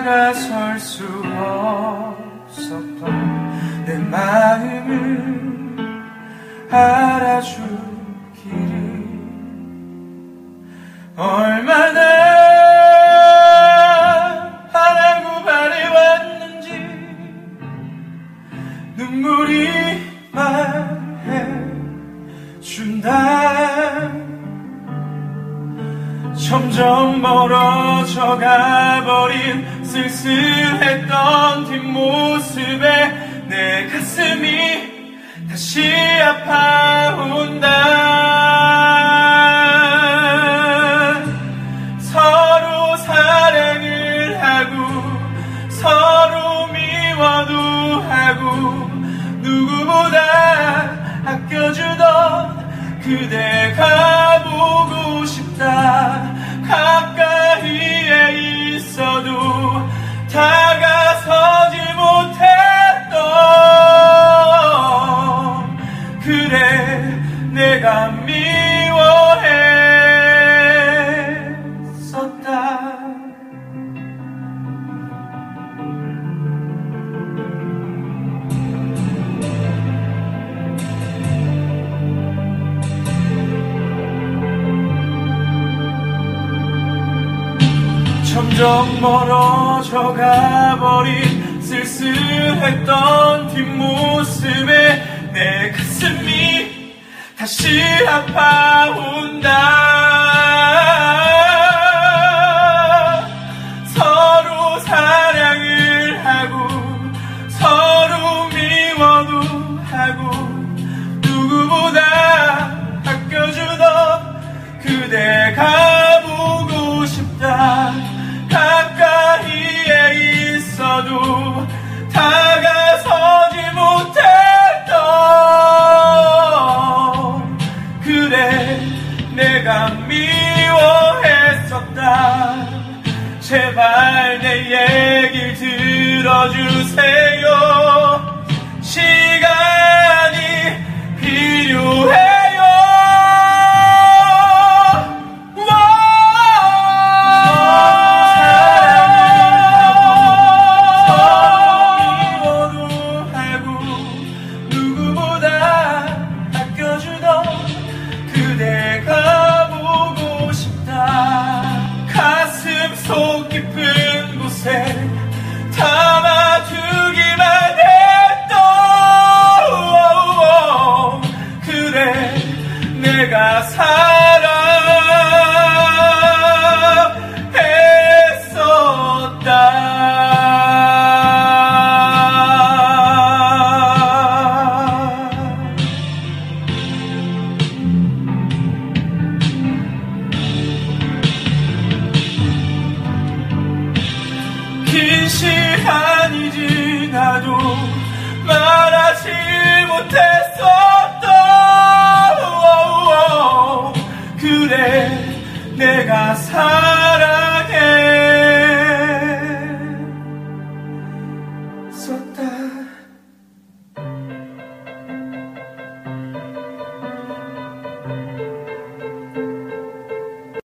다가설 수 없었던 내 마음을 알아주기를. 얼마나 하라고 바래왔는지 눈물이 말해준다 점점 멀어져 가버린 쓸쓸했던 뒷모습에 내 가슴이 다시 아파온다. 서로 사랑을 하고 서로 미워도 하고 누구보다 아껴주던 그대가 보고 싶다 가까이에 있어도 다가서지 못했던 그래 내가 미 점점 멀어져 가버린 쓸쓸했던 뒷모습에 내 가슴이 다시 아파온다. 서로 사랑을 하고 서로 미워도 하고 누구보다 아껴주던 그대가 제발 내 얘길 들어주세요 속 깊은 곳에 담아두기만 했던 그래 내가 사 지나도 말하지